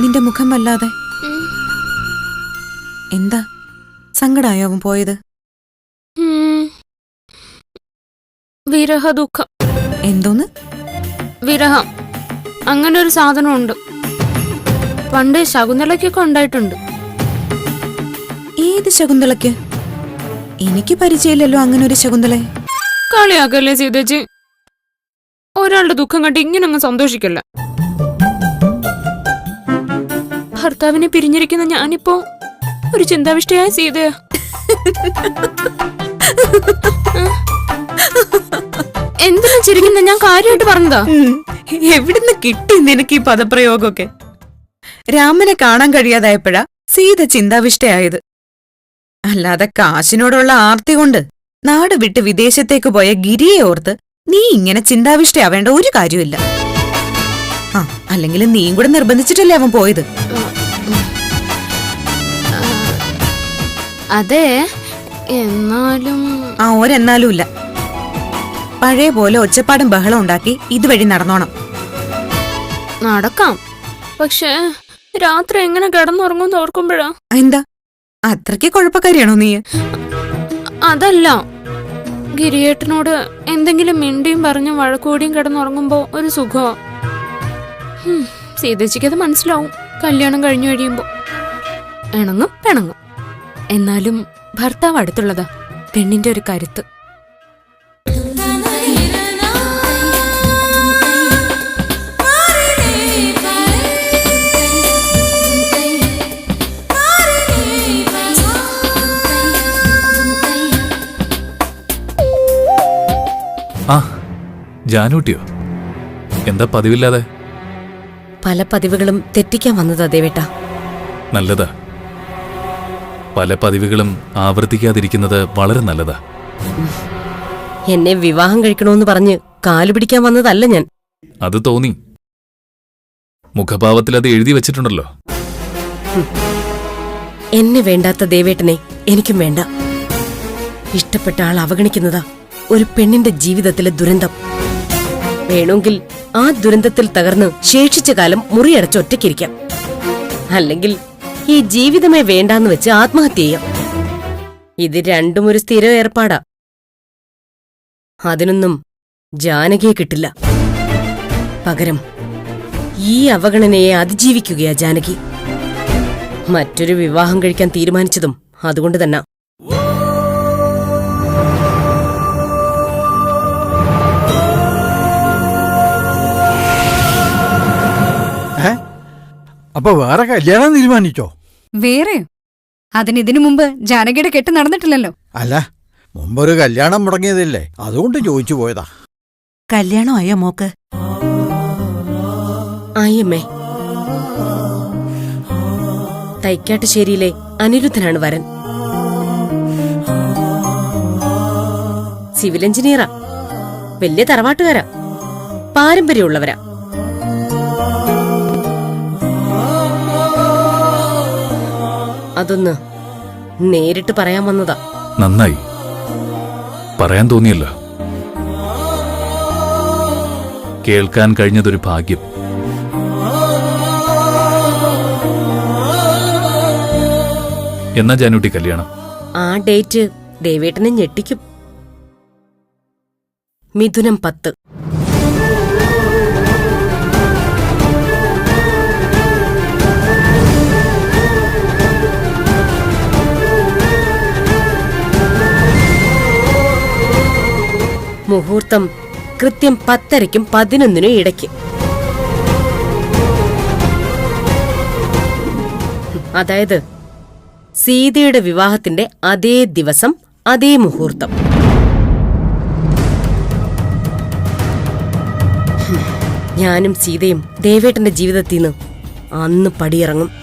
നിന്റെ മുഖം വല്ലാതെ. എന്താ? സങ്കടായോ അവൻ പോയത്? ഉം. വിരഹ ദുഃഖം എന്തോന്ന്? വിരഹം. അങ്ങനെ ഒരു സാധനമുണ്ട്. പണ്ട് ശകുന്തളയ്ക്കൊക്കെ ഉണ്ടായിട്ടുണ്ട്. ഏത് ശകുന്തളയ്ക്ക്? എനിക്ക് പരിചയമില്ലല്ലോ അങ്ങനെ ഒരു ശകുന്തളെ. കളിയാക്കല്ലേ സീതജി ഒരാളുടെ ദുഃഖം കണ്ട് ഇങ്ങനെ അങ്ങ് സന്തോഷിക്കല്ല. ഭർത്താവിനെ പിരിഞ്ഞിരിക്കുന്ന ഞാനിപ്പോ ഒരു ചിന്താവിഷ്ടയായ സീതയാ. എന്തിനാ ചിരിക്കുന്ന? ഞാൻ കാര്യമായിട്ട് പറഞ്ഞതാ. എവിടുന്ന് കിട്ടി നിനക്ക് ഈ പദപ്രയോഗമൊക്കെ? രാമനെ കാണാൻ കഴിയാതായപ്പോഴാ സീത ചിന്താവിഷ്ടയായത്. അല്ലാതെ കാശിനോടുള്ള ആർത്തി കൊണ്ട് നാട് വിട്ട് വിദേശത്തേക്ക് പോയ ഗിരിയെ ഓർത്ത് നീ ഇങ്ങനെ ചിന്താവിഷ്ടയാവേണ്ട ഒരു കാര്യമില്ല ആ അല്ലെങ്കിൽ നീയും കൂടെ നിർബന്ധിച്ചിട്ടല്ലേ അവൻ പോയത്? അതെ എന്നാലും ആ ഒരെന്നാലും ഇല്ല പഴയ പോലെ ഒച്ചപ്പാടും ബഹളം ഉണ്ടാക്കി ഇതുവഴി നടന്നോണം. നടക്കാം. പക്ഷേ രാത്രി എങ്ങനെ കിടന്നുറങ്ങും ഓർക്കുമ്പോഴാ? എന്താ? അത്രയ്ക്ക് കുഴപ്പക്കാരിയാണോ നീ? അതല്ല. ഗിരിയേട്ടനോട് എന്തെങ്കിലും മിണ്ടിയും പറഞ്ഞും വഴക്കൂടിയും കിടന്നുറങ്ങുമ്പോ ഒരു സുഖമാ സീതച്ചിക്കത് സീതേച്ചിക്ക് മനസ്സിലാവും. കല്യാണം കഴിഞ്ഞു കഴിയുമ്പോ. ഇണങ്ങും പിണങ്ങും. എന്നാലും ഭർത്താവ് അടുത്തുള്ളതാ. പെണ്ണിന്റെ ഒരു കരുത്ത്. ആ ജാനൂട്ടിയോ? എന്താ പതിവില്ലാതെ? പല പതിവുകളും തെറ്റിക്കാൻ വന്നതാ ദേവേട്ട. നല്ലതാ. പല പതിവുകളും ആവർത്തിക്കാതിരിക്കുന്നത് വളരെ നല്ലതാ. എന്നെ വിവാഹം കഴിക്കണമെന്ന് പറഞ്ഞ് കാലു പിടിക്കാൻ വന്നതല്ല ഞാൻ. അത് തോന്നി. മുഖഭാവത്തിൽ അത് എഴുതി വെച്ചിട്ടുണ്ടല്ലോ. എന്നെ വേണ്ടാത്ത ദേവേട്ടനെ എനിക്കും വേണ്ട. ഇഷ്ടപ്പെട്ട ആൾ അവഗണിക്കുന്നതാ ഒരു പെണ്ണിന്റെ ജീവിതത്തിലെ ദുരന്തം. വേണമെങ്കിൽ ആ ദുരന്തത്തിൽ തകർന്ന് ശേഷിച്ച കാലം മുറിയടച്ച് ഒറ്റയ്ക്കിരിക്കാം. അല്ലെങ്കിൽ ഈ ജീവിതമേ വേണ്ടാന്ന് വെച്ച് ആത്മഹത്യ ചെയ്യാം. ഇത് രണ്ടും ഒരു സ്ഥിര ഏർപ്പാടാ. അതിനൊന്നും ജാനകിയെ കിട്ടില്ല. പകരം ഈ അവഗണനയെ അതിജീവിക്കുകയാ ജാനകി. മറ്റൊരു വിവാഹം കഴിക്കാൻ തീരുമാനിച്ചതും അതുകൊണ്ട് തന്നെ. അപ്പൊ വേറെ കല്യാണം തീരുമാനിച്ചോ? വേറെ? അതിന് ഇതിനു മുമ്പ് ജാനകിയുടെ കെട്ട് നടന്നിട്ടില്ലല്ലോ. അല്ല മുമ്പൊരു കല്യാണം മുടങ്ങിയതല്ലേ? അതുകൊണ്ട് ചോദിച്ചു പോയതാ. കല്യാണം ആയോ മോക്ക്? ആയമ്മേ തൈക്കാട്ടുശ്ശേരിയിലെ അനിരുദ്ധനാണ് വരൻ. സിവിൽ എഞ്ചിനീയറാ. വലിയ തറവാട്ടുകാരാ. പാരമ്പര്യമുള്ളവരാ. അതൊന്ന് നേരിട്ട് പറയാൻ വന്നതാ. നന്നായി. പറയാൻ തോന്നിയല്ലോ. കേൾക്കാൻ കഴിഞ്ഞതൊരു ഭാഗ്യം. എന്നാ ജാനൂട്ടി കല്യാണം? ആ ഡേറ്റ് ദേവേട്ടനെ ഞെട്ടിക്കും. മിഥുനം പത്ത്. മുഹൂർത്തം കൃത്യം പത്തരയ്ക്കും പതിനൊന്നിനും ഇടയ്ക്ക്. അതായത് സീതയുടെ വിവാഹത്തിന്റെ അതേ ദിവസം അതേ മുഹൂർത്തം. ഞാനും സീതയും ദേവേട്ടന്റെ ജീവിതത്തിൽ നിന്ന് അന്ന് പടിയിറങ്ങും.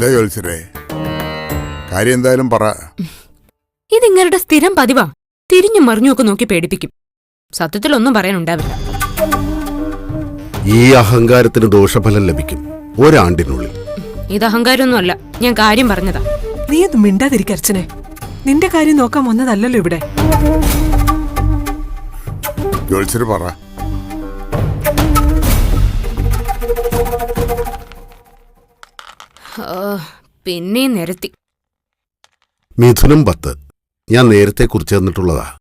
എന്താ ചോദിച്ചേ കാര്യം എന്തായാലും പറ. ഇതിങ്ങളുടെ സ്ഥിരം പതിവാ. തിരിഞ്ഞു മറിഞ്ഞുമൊക്കെ നോക്കി പേടിപ്പിക്കും. സത്യത്തിൽ സത്യത്തിലൊന്നും പറയാനുണ്ടാവില്ല. ഈ അഹങ്കാരത്തിന് ദോഷഫലം ലഭിക്കും ഒരാണ്ടിനുള്ളിൽ. ഇത് അഹങ്കാരമൊന്നുമല്ല ഞാൻ കാര്യം പറഞ്ഞതാ. നീ അത് മിണ്ടാതിരിക്കർച്ചനെ നിന്റെ കാര്യം നോക്കാൻ വന്നതല്ലല്ലോ ഇവിടെ. ജോത്സ്യര് പറ. ഓ, പിന്നെയും നിരത്തി. മിഥുനം പത്ത്. ഞാൻ നേരത്തെ കുറിച്ച് തന്നിട്ടുള്ളതാ.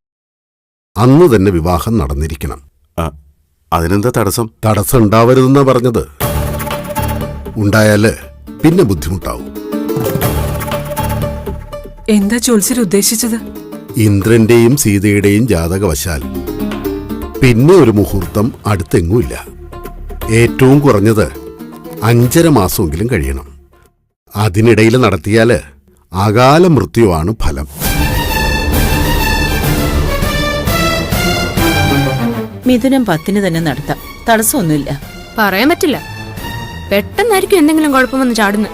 അന്ന് തന്നെ വിവാഹം നടന്നിരിക്കണം. അതിനെന്താ തടസ്സം? തടസ്സം ഉണ്ടാവരുതെന്നാ പറഞ്ഞത്. ഉണ്ടായാൽ പിന്നെ ബുദ്ധിമുട്ടാവും. എന്താ ജോത്സ്യർ ഉദ്ദേശിച്ചത്? ഇന്ദ്രന്റെയും സീതയുടെയും ജാതകവശാൽ പിന്നെ ഒരു മുഹൂർത്തം അടുത്തെങ്ങുമില്ല ഏറ്റവും കുറഞ്ഞത് അഞ്ചര മാസമെങ്കിലും കഴിയണം. അതിനിടയിൽ നടത്തിയാൽ അകാല മൃത്യുവാണ് ഫലം. മിഥുനം പത്തിന് തന്നെ നടത്താം. തടസ്സമൊന്നുമില്ല. പറയാൻ പറ്റില്ല. പെട്ടെന്നായിരിക്കും എന്തെങ്കിലും കുഴപ്പം വന്ന് ചാടുന്നത്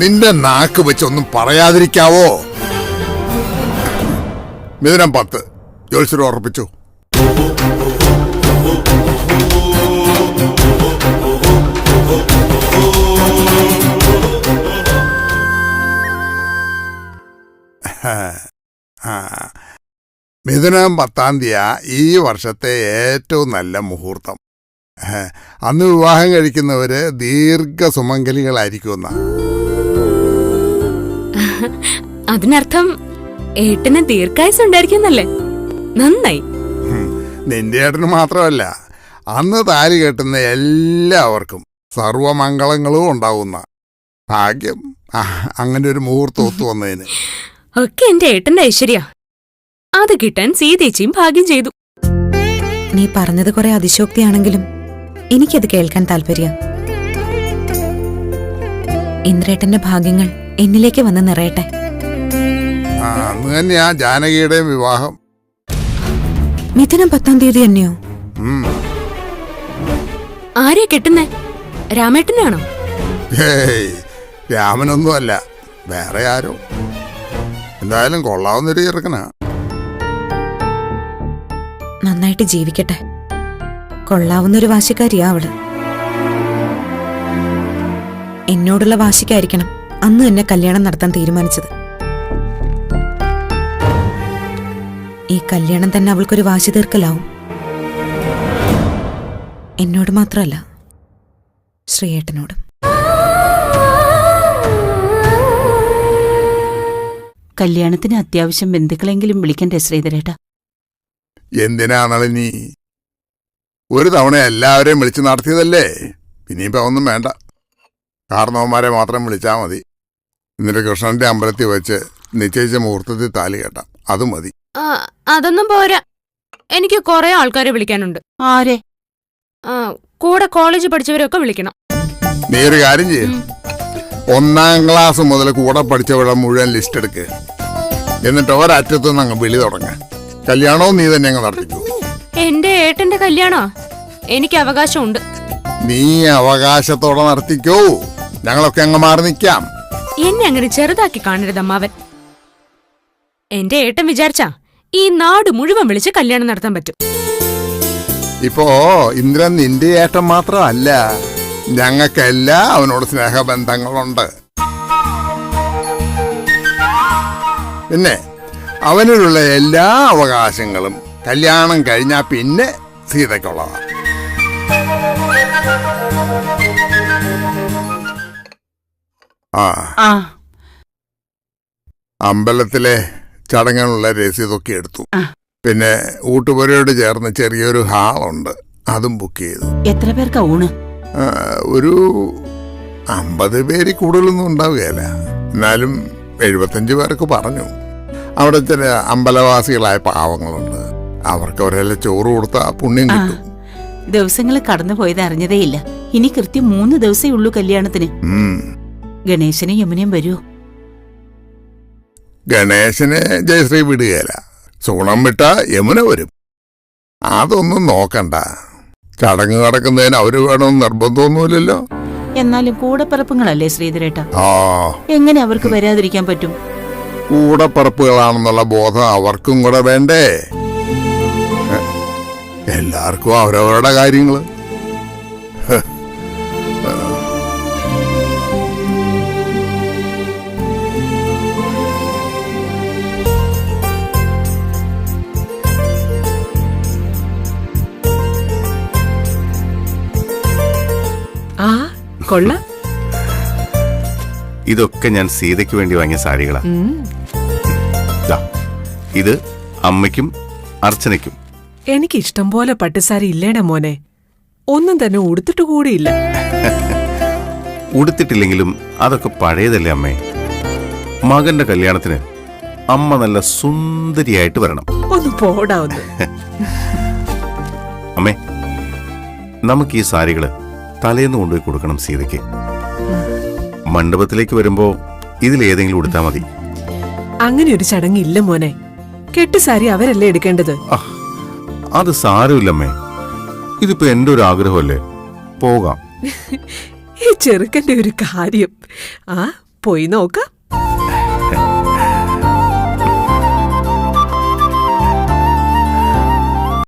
നിന്റെ നാക്ക് വെച്ച് ഒന്നും പറയാതിരിക്കാവോ? മിഥുനം പത്ത്. ജോത്സ്യർ ഉറപ്പിച്ചു. മിഥുനം പത്താം തീയതി ഈ വർഷത്തെ ഏറ്റവും നല്ല മുഹൂർത്തം. അന്ന് വിവാഹം കഴിക്കുന്നവര് ദീർഘ സുമംഗലികളായിരിക്കുമെന്നാ. അതിനർത്ഥം ഏട്ടന് ദീർഘായുസ് ഉണ്ടായിരിക്കുന്നല്ലേ നന്നായി നിന്റെ ഏട്ടന് മാത്രമല്ല അന്ന് താലി കെട്ടുന്ന എല്ലാവർക്കും സർവമംഗളങ്ങളും ഉണ്ടാവുന്ന ഭാഗ്യം. അങ്ങനെ ഒരു മുഹൂർത്തം ഒത്തു വന്നതിന്. ഒക്കെ എന്റെ ഏട്ടന്റെ ഐശ്വര്യ. അത് കിട്ടാൻ സീതേച്ചിയും ഭാഗ്യം ചെയ്തു. നീ പറഞ്ഞത് കുറെ അതിശോക്തിയാണെങ്കിലും എനിക്കത് കേൾക്കാൻ താല്പര്യ. ഇന്ദ്രേട്ടന്റെ ഭാഗ്യങ്ങൾ എന്നിലേക്ക് വന്ന് നിറയട്ടെ. ആ, അന്ന് തന്നെയാ ജാനകിയുടെയും വിവാഹം. മിഥുനം പത്താം തീയതി തന്നെയോ? ഉം. ആരെയാ കെട്ടുന്നേ? രാമേട്ടനാണോ? രാമനൊന്നുമല്ല. വേറെ ആരോ? എന്തായാലും കൊള്ളാവുന്നൊരു ചെറുക്കനാ. നന്നായിട്ട് ജീവിക്കട്ടെ. കൊള്ളാവുന്ന കൊള്ളാവുന്നൊരു വാശിക്കാരിയാ അവൾ. എന്നോടുള്ള വാശിക്കായിരിക്കണം അന്ന് തന്നെ കല്യാണം നടത്താൻ തീരുമാനിച്ചത്. ഈ കല്യാണം തന്നെ അവൾക്കൊരു വാശി തീർക്കലാവും. എന്നോട് മാത്രമല്ല ശ്രീയേട്ടനോടും. കല്യാണത്തിന് അത്യാവശ്യം ബന്ധുക്കളെങ്കിലും വിളിക്കണ്ടേ ശ്രീധരേട്ടാ? എന്തിനാ നീ? ഒരു തവണ എല്ലാവരെയും വിളിച്ചു നടത്തിയതല്ലേ? ഇനിയിപ്പോ ഒന്നും വേണ്ട. കാരണവന്മാരെ മാത്രം വിളിച്ചാൽ മതി. എന്നിട്ട് കൃഷ്ണന്റെ അമ്പലത്തിൽ വെച്ച് നിശ്ചയിച്ച മുഹൂർത്തത്തിൽ താലി കേട്ടാ. അത് മതി. ആ, അതൊന്നും പോരാ. എനിക്ക് കുറെ ആൾക്കാരെ വിളിക്കാനുണ്ട്. ആരെ? ആ, കൂടെ കോളേജ് പഠിച്ചവരൊക്കെ വിളിക്കണം. നീ ഒരു കാര്യം ചെയ്യും. ഒന്നാം ക്ലാസ് മുതൽ കൂടെ പഠിച്ചവരുടെ മുഴുവൻ ലിസ്റ്റ് എടുക്ക്. എന്നിട്ട് ഒരറ്റത്തു നിന്ന് അങ്ങ് വിളി തുടങ്ങാം. കല്യാണവും നീ തന്നെ അങ്ങ് നടത്തിക്കൂ. എന്റെ ഏട്ടന്റെ കല്യാണോ? എനിക്ക് അവകാശമുണ്ട്. നീ അവകാശത്തോടെ നടത്തിക്കോ. ഞങ്ങളൊക്കെ അങ്ങ് മാറി നിൽക്കാം. എന്നെ അങ്ങനെ ചെറുതാക്കി കാണരുത് അമ്മാവൻ. എന്റെ ഏട്ടൻ വിചാരിച്ചാ ഈ നാട് മുഴുവൻ വിളിച്ച് കല്യാണം നടത്താൻ പറ്റും. ഇപ്പോ ഇന്ദ്രൻ നിന്റെ ഏട്ടൻ മാത്രമല്ല ഞങ്ങൾക്കെല്ലാം അവനോട് സ്നേഹബന്ധങ്ങളുണ്ട്. പിന്നെ അവനിലുള്ള എല്ലാ അവകാശങ്ങളും കല്യാണം കഴിഞ്ഞാൽ പിന്നെ സീതയ്ക്കുള്ളതാണ് ആ. അമ്പലത്തിലെ ചടങ്ങിനുള്ള രസീതൊക്കെ എടുത്തു. പിന്നെ ഊട്ടുപുരയോട് ചേർന്ന് ചെറിയൊരു ഹാളുണ്ട്. അതും ബുക്ക് ചെയ്തു. എത്ര പേർക്കാ ഊണ്? ഒരു അമ്പത് പേര് കൂടുതലൊന്നും ഉണ്ടാവുകയല്ല. എന്നാലും എഴുപത്തഞ്ച് പേർക്ക് പറഞ്ഞു. അവിടെ ചില അമ്പലവാസികളായ പാവങ്ങളുണ്ട്. അവർക്ക് അവരെല്ലാം ചോറ് കൊടുത്താൽ പുണ്യം കിട്ടും. ദിവസങ്ങൾ കടന്നു പോയത് അറിഞ്ഞതേയില്ല. ഇനി കൃത്യം മൂന്ന് ദിവസേ ഉള്ളൂ കല്യാണത്തിന്. ഗണേശനെ യമുനയും വരൂ. ഗണേശനെ ജയശ്രീ വിടുകയില്ല സൂണം വിട്ട യമുന വരും. അതൊന്നും നോക്കണ്ട. ചടങ്ങ് നടക്കുന്നതിന് അവർ വേണമെന്ന് നിർബന്ധമൊന്നുമില്ലല്ലോ. എന്നാലും കൂടെ പറപ്പുങ്ങളല്ലേ ശ്രീധരേട്ട എങ്ങനെ അവർക്ക് വരാതിരിക്കാൻ പറ്റും? കൂടപ്പറപ്പുകളാണെന്നുള്ള ബോധം അവർക്കും കൂടെ വേണ്ടേ? എല്ലാവർക്കും അവരവരുടെ കാര്യങ്ങൾ. ആ കൊള്ള. ഇതൊക്കെ ഞാൻ സീതയ്ക്ക് വേണ്ടി വാങ്ങിയ സാരികളാ. ഇത് അമ്മയ്ക്കും അർച്ചനയ്ക്കും. എനിക്ക് ഇഷ്ടം പോലെ പട്ടുസാരി ഇല്ലേടെ മോനെ. ഒന്നും തന്നെ ഉടുത്തിട്ട് കൂടിയില്ല. ഉടുത്തിട്ടില്ലെങ്കിലും അതൊക്കെ പഴയതല്ലേ അമ്മേ? മകന്റെ കല്യാണത്തിന് അമ്മ നല്ല സുന്ദരിയായിട്ട് വരണം. ഒന്ന് പോടാ ഒന്ന്. അമ്മേ നമുക്ക് ഈ സാരികൾ തലേന്ന് കൊണ്ടുപോയി കൊടുക്കണം സീതയ്ക്ക്. മണ്ഡപത്തിലേക്ക് വരുമ്പോ ഇതിലേതെങ്കിലും കൊടുത്താ മതി. അങ്ങനെ ഒരു ചടങ്ങില്ല മോനെ. കെട്ടുസാരി അവരല്ലേ എടുക്കേണ്ടത്? അത് സാരമില്ലമ്മേ. ഇതിപ്പോ എന്റെ ഒരു ആഗ്രഹമല്ലേ? പോകാം. ഈ ചെറുക്കന്റെ ഒരു കാര്യം. ആ പോയി നോക്കാം.